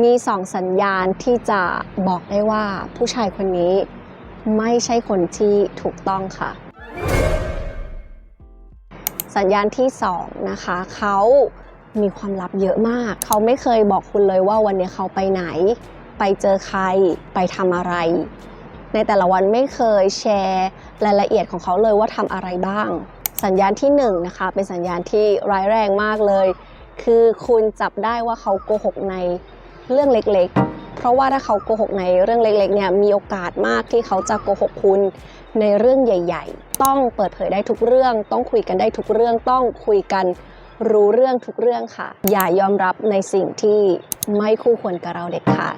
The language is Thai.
มีสองสัญญาณที่จะบอกได้ว่าผู้ชายคนนี้ไม่ใช่คนที่ถูกต้องค่ะ สัญญาณที่สองนะคะเขามีความลับเยอะมาก เขาไม่เคยบอกคุณเลยว่าวันนี้เขาไปไหน ไปเจอใคร ไปทำอะไร ในแต่ละวันไม่เคยแชร์รายละเอียดของเขาเลยว่าทำอะไรบ้าง สัญญาณที่หนึ่งนะคะ เป็นสัญญาณที่ร้ายแรงมากเลย คือคุณจับได้ว่าเขาโกหกใน เรื่องเล็กๆ เพราะว่าถ้าเขาโกหกในเรื่องเล็กๆเนี่ยมีโอกาสมากที่เขาจะโกหกคุณในเรื่องใหญ่ ๆ ต้องเปิดเผยได้ทุกเรื่อง ต้องคุยกันได้ทุกเรื่องต้องคุยกันรู้เรื่องทุกเรื่องค่ะ อย่ายอมรับในสิ่งที่ไม่คู่ควรกับเราเด็ดขาด